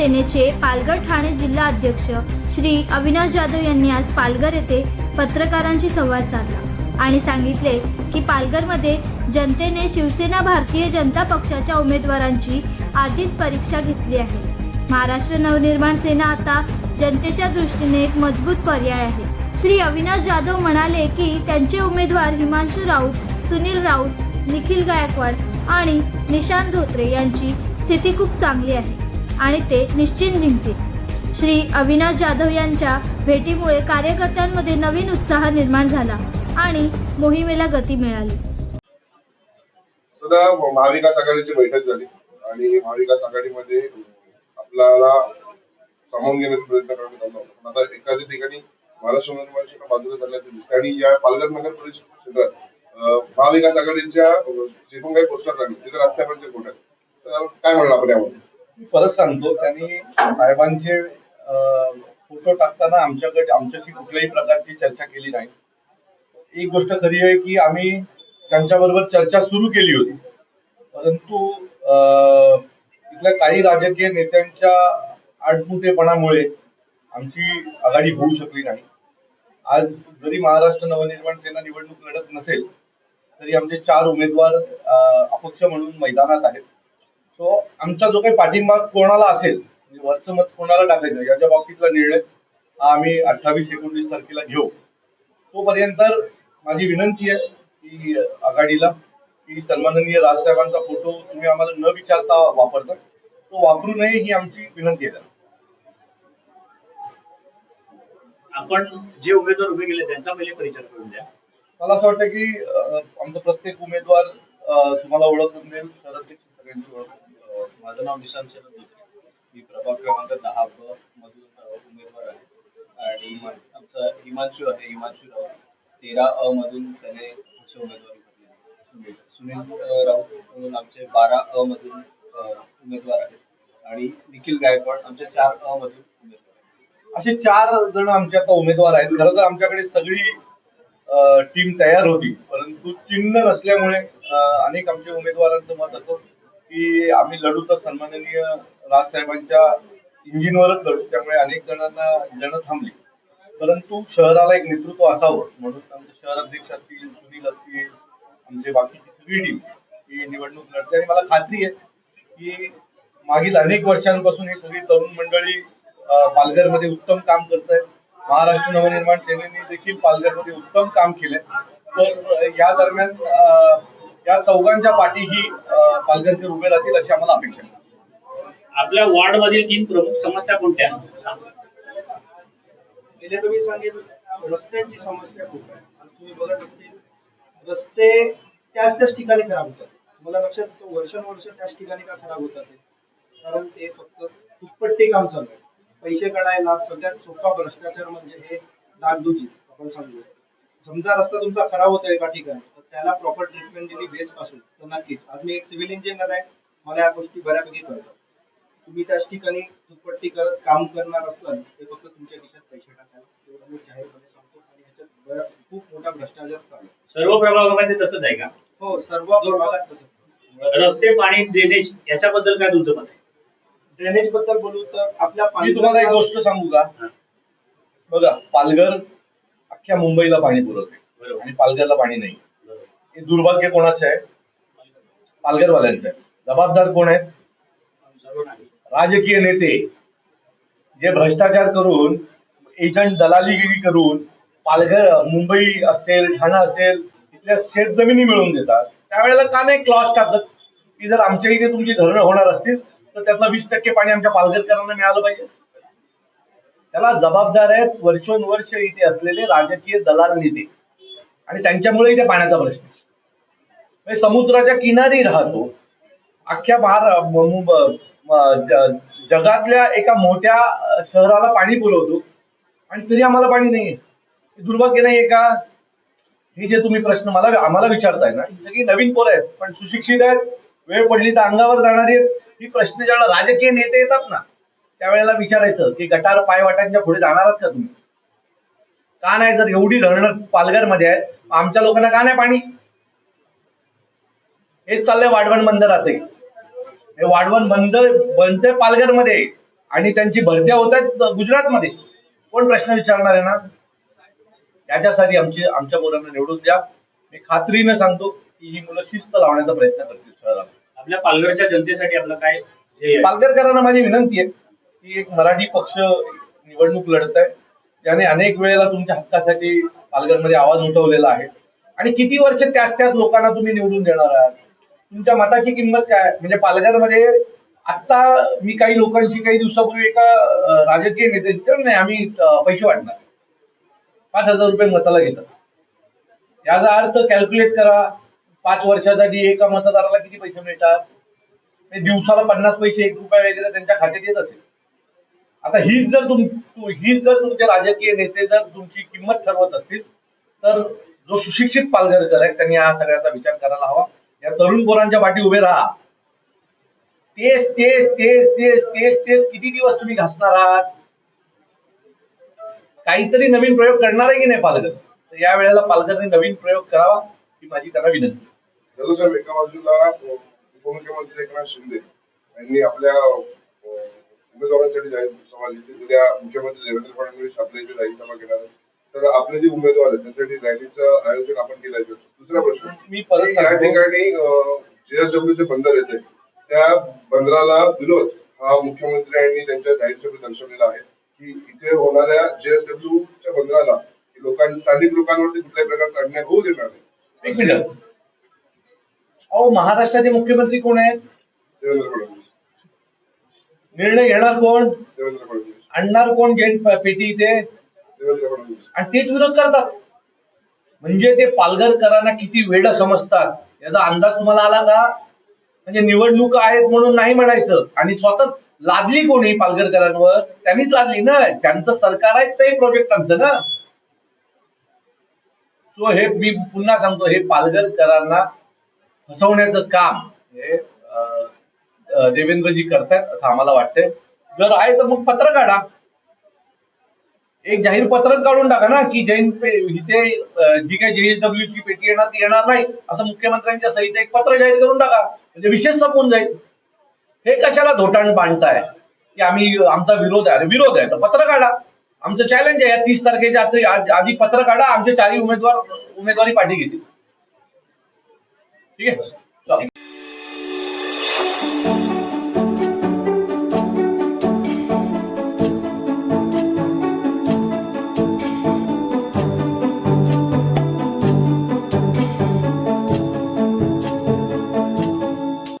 सेनेचे पालघर ठाणे जिल्हा अध्यक्ष श्री अविनाश जाधव यांनी आज पालघर येथे पत्रकारांशी संवाद साधला आणि सांगितले की पालघरमध्ये जनतेने शिवसेना भारतीय जनता पक्षाच्या उमेदवारांची आधीच परीक्षा घेतली आहे. महाराष्ट्र नवनिर्माण सेना आता जनतेच्या दृष्टीने एक मजबूत पर्याय आहे. श्री अविनाश जाधव म्हणाले की त्यांचे उमेदवार हिमांशू राऊत सुनील राऊत निखिल गायकवाड आणि निशांत धोत्रे यांची स्थिती खूप चांगली आहे. आणि ते निश्चित जिंकतील. श्री अविनाश जाधव यांच्या भेटीमुळे कार्यकर्त्यांमध्ये नवीन उत्साह निर्माण झाला आणि मोहिमेला गती मिळाली. महाविकास आघाडीची बैठक झाली आणि महाविकास आघाडीमध्ये आपल्याला सामावून घेण्याचा प्रयत्न करण्यात आला होता आता एखाद्या ठिकाणी महाराष्ट्र नवनिर्माण बाजूला झाल्याचं दिसतं आणि या पालघर नगर परिषद क्षेत्रात महाविकास आघाडीच्या जे पण काही पोस्टर लागले तिथे राजसाहेबांचे खोट आहेत तर काय म्हणलं आपण यामध्ये परत सांगतो त्यांनी साहेबांचे फोटो टाकताना आमच्याकडे आमच्याशी कुठल्याही प्रकारची चर्चा केली नाही. एक गोष्ट खरी आहे की आम्ही त्यांच्याबरोबर चर्चा सुरू केली होती. परंतु इथल्या काही राजकीय नेत्यांच्या आडमुठेपणामुळे आमची आघाडी होऊ शकली नाही. आज जरी महाराष्ट्र नवनिर्माण सेना निवडणूक लढत नसेल तरी आमचे चार उमेदवार अपक्ष म्हणून मैदानात आहेत. सो आमचा जो काही पाठिंबा कोणाला असेल म्हणजे वरचं मत कोणाला टाकायचं याच्या बाबतीतला निर्णय हा आम्ही अठ्ठावीस एकोणवीस तारखेला घेऊ. तोपर्यंत माझी विनंती आहे की आघाडीला की सन्माननीय राजसाहेबांचा फोटो तुम्ही आम्हाला न विचारता वापरता तो वापरू नये ही आमची विनंती आहे. आपण जे उमेदवार उभे केले त्यांचा पहिले परिचय करून द्या. मला असं वाटतं की आमचा प्रत्येक उमेदवार तुम्हाला ओळखून देईल शरदची सगळ्यांची ओळख माझं नाव निशांत शरद होते. मी प्रभाग क्रमांक दहा ब मधून उमेदवार आहे. आणि आमचा हिमांशू आहे. हिमांशू राव तेरा अ मधून त्याने उमेदवारी आहे. सुनील राऊत म्हणून आमचे बारा अ मधून उमेदवार आहेत. आणि निखिल गायकवाड आमचे चार अ मधून उमेदवार असे चार जण आमचे आता उमेदवार आहेत. खरं तर आमच्याकडे सगळी टीम तयार होती. परंतु चिन्ह नसल्यामुळे अनेक आमच्या उमेदवारांचं मत असं की आम्ही लढू तर सन्माननीय राजसाहेबांच्या इंजिनवरच लढू त्यामुळे अनेक जणांना जण थांबली. परंतु शहराला एक नेतृत्व असावं म्हणून आमचे शहर अध्यक्ष असतील सुनील असतील आमचे बाकीची सगळी टीम ही निवडणूक लढते. आणि मला खात्री आहे की मागील अनेक वर्षांपासून ही सगळी तरुण मंडळी पालघरमध्ये उत्तम काम करत आहे महाराष्ट्र नवनिर्माण सेनेने देखील पालघरमध्ये उत्तम काम केलंय. तर या दरम्यान या चौघांच्या पाठीही अ, पालघरकर उभे राहतील अशी आम्हाला अपेक्षा आहे. आपल्या वॉर्ड मधील तीन प्रमुख समस्या कोणत्या? गेले तुम्ही सांगितलं रस्त्यांची समस्या खूप आहे. तुम्ही बघत असतील रस्ते त्याच त्याच ठिकाणी खराब होतात. मला लक्षात येतं वर्षानुवर्ष त्याच ठिकाणी का खराब होतात ते? कारण ते फक्त फुटपट्टी काम चालू आहे. पैसे काढायला सगळ्यात सोपा भ्रष्टाचार म्हणजे हे डागडुजी आपण सांगू समजा रस्ता तुमचा खराब होतोय एका ठिकाणी तर त्याला प्रॉपर ट्रीटमेंट दिली बेस पासून. तर नक्कीच आज मी एक सिव्हिल इंजिनियर आहे मला या गोष्टी बऱ्यापैकी कळतात. तुम्ही त्याच ठिकाणी फुटपट्टी करत काम करणार असलात ते फक्त तुमच्या खिशात पैसे टाकायला एवढं मी जाहीरपणे सांगतो आणि ह्याच्यात बऱ्या- खूप मोठा भ्रष्टाचार चालू आहे. सर्व प्रभागामध्ये तसंच आहे का? हो सर्व प्रभागात तसंच. रस्ते पाणी ड्रेनेज याच्याबद्दल काय तुमचं मत आहे? ड्रेनेजबद्दल बोलू तर आपल्या मी तुम्हाला एक गोष्ट सांगू का? बघा पालघर अख्ख्या मुंबईला पाणी पुरवते. आणि पालघरला पाणी नाही. हे दुर्भाग्य कोणाचं आहे? पालघरवाल्यांचं आहे. जबाबदार कोण आहेत? राजकीय नेते जे भ्रष्टाचार करून एजंट दलालीगिरी करून पालघर मुंबई असेल ठाणा असेल इथल्या शेत जमिनी मिळवून देतात. त्यावेळेला का नाही क्लॉज टाकत? की जर आमच्या इथे तुमची धरणं होणार असतील तर त्यातलं वीस टक्के पाणी आमच्या पालघरकरांना मिळालं पाहिजे. त्याला जबाबदार आहेत वर्षोनवर्ष इथे असलेले राजकीय दलाल नेते. आणि त्यांच्यामुळे इथे पाण्याचा प्रश्न म्हणजे समुद्राच्या किनारी राहतो. अख्ख्या महारा जगातल्या एका मोठ्या शहराला पाणी पुरवतो. आणि तरी आम्हाला पाणी नाहीये. दुर्भाग्य नाही का? हे जे तुम्ही प्रश्न मला आम्हाला विचारताय ना ही सगळी नवीन पोरं आहेत. पण सुशिक्षित आहेत वेळ पडली तर अंगावर जाणारी ही प्रश्न ज्याला राजकीय नेते येतात ना त्यावेळेला विचारायचं की गटार पायवाटांच्या पुढे जाणार आहात का तुम्ही? का नाही? जर एवढी धरणं पालघरमध्ये आहेत आमच्या लोकांना का नाही पाणी? हेच चाललंय वाढवण बंदरातही हे वाढवण बंद बनतंय पालघरमध्ये आणि त्यांची भरत्या होत आहेत गुजरातमध्ये. कोण प्रश्न विचारणार आहे ना? त्याच्यासाठी आमची आमच्या मुलांना निवडून द्या. मी खात्रीनं सांगतो की ही मुलं शिस्त लावण्याचा प्रयत्न करतील आपल्या पालघरच्या जनतेसाठी आपलं काय? पालघरकरांना माझी विनंती आहे. की एक मराठी पक्ष निवडणूक लढत आहे. ज्याने अनेक वेळेला तुमच्या हक्कासाठी पालघरमध्ये आवाज उठवलेला आहे. आणि किती वर्ष त्याच त्याच लोकांना तुम्ही निवडून देणार आहात? तुमच्या मताची किंमत काय आहे? म्हणजे पालघरमध्ये आता मी काही लोकांशी काही दिवसापूर्वी एका राजकीय नेते नाही आम्ही पैसे वाटणार. पाच हजार रुपये मताला घेतात. याचा अर्थ कॅल्क्युलेट करा पाच वर्षासाठी एका मतदाराला किती पैसे मिळतात? दिवसाला पन्नास पैसे एक रुपया वगैरे त्यांच्या खात्यात येत असेल. आता हीच जर तुम हीच जर तुमचे राजकीय नेते जर तुमची किंमत ठरवत असतील तर जो सुशिक्षित पालघरकर आहे त्यांनी हा सगळ्याचा विचार करायला हवा. या तरुण पोरांच्या पाठी उभे राहा. तेच तेच तेच तेच तेच तेच किती दिवस तुम्ही घासणार आहात? काहीतरी नवीन प्रयोग करणार आहे की नाही पालघर? तर या वेळेला पालघरने नवीन प्रयोग करावा ही माझी त्यांना विनंती. साहेब एका बाजूला उपमुख्यमंत्री एकनाथ शिंदे यांनी आपल्या उमेदवारांसाठी जाहीर सभा घेतली उद्या मुख्यमंत्री देवेंद्र फडणवीस आपल्या इथे जाहीर सभा घेणार आहेत. तर आपले जे उमेदवार आहेत त्यांच्यासाठी रॅलीचं आयोजन आपण केलं आहे. दुसरा प्रश्न. मी परत या. ठिकाणी जेएसडब्ल्यू चे बंदर येते त्या बंदराला विरोध हा मुख्यमंत्री यांनी त्यांच्या जाहीर सभेत दर्शवलेला आहे. की इथे होणाऱ्या जेएसडब्ल्यू च्या बंदराला लोकांनी स्थानिक लोकांवरती कुठल्याही प्रकारचा अन्याय होऊ देणार नाही. एक मिनिट. अहो महाराष्ट्राचे मुख्यमंत्री कोण आहेत? देवेंद्र फडणवीस. निर्णय घेणार कोण? आणणार कोण प- पेटी इथे? आणि तेच विरोध करतात. म्हणजे ते पालघरकरांना किती वेळ समजतात. याचा अंदाज तुम्हाला आला का? म्हणजे निवडणूक आहेत म्हणून नाही म्हणायचं. आणि स्वतः लादली कोणी पालघरकरांवर? त्यांनीच लादली ना. त्यांचं सरकार आहे ते प्रोजेक्ट आमचं ना. सो हे मी पुन्हा सांगतो हे पालघरकरांना फसवण्याचं काम हे देवेंद्रजी करतायत असं आम्हाला वाटतंय. जर आहे तर मग पत्र काढा. एक जाहीर पत्रक काढून टाका ना की जैन पे इथे जी काही जेएसडब्ल्यू ची पेटी येणार ती येणार नाही असं मुख्यमंत्र्यांच्या सहित एक पत्र जाहीर करून टाका. म्हणजे विशेष संपून जाईल. हे कशाला धोटाण बांधताय? की आम्ही आमचा विरोध आहे. विरोध आहे तर पत्र काढा. आमचं चॅलेंज आहे तीस तारखेच्या आधी- पत्र काढा आमचे चारही उमेदवार उमेदवारी पाठी घेतील. ठीक आहे?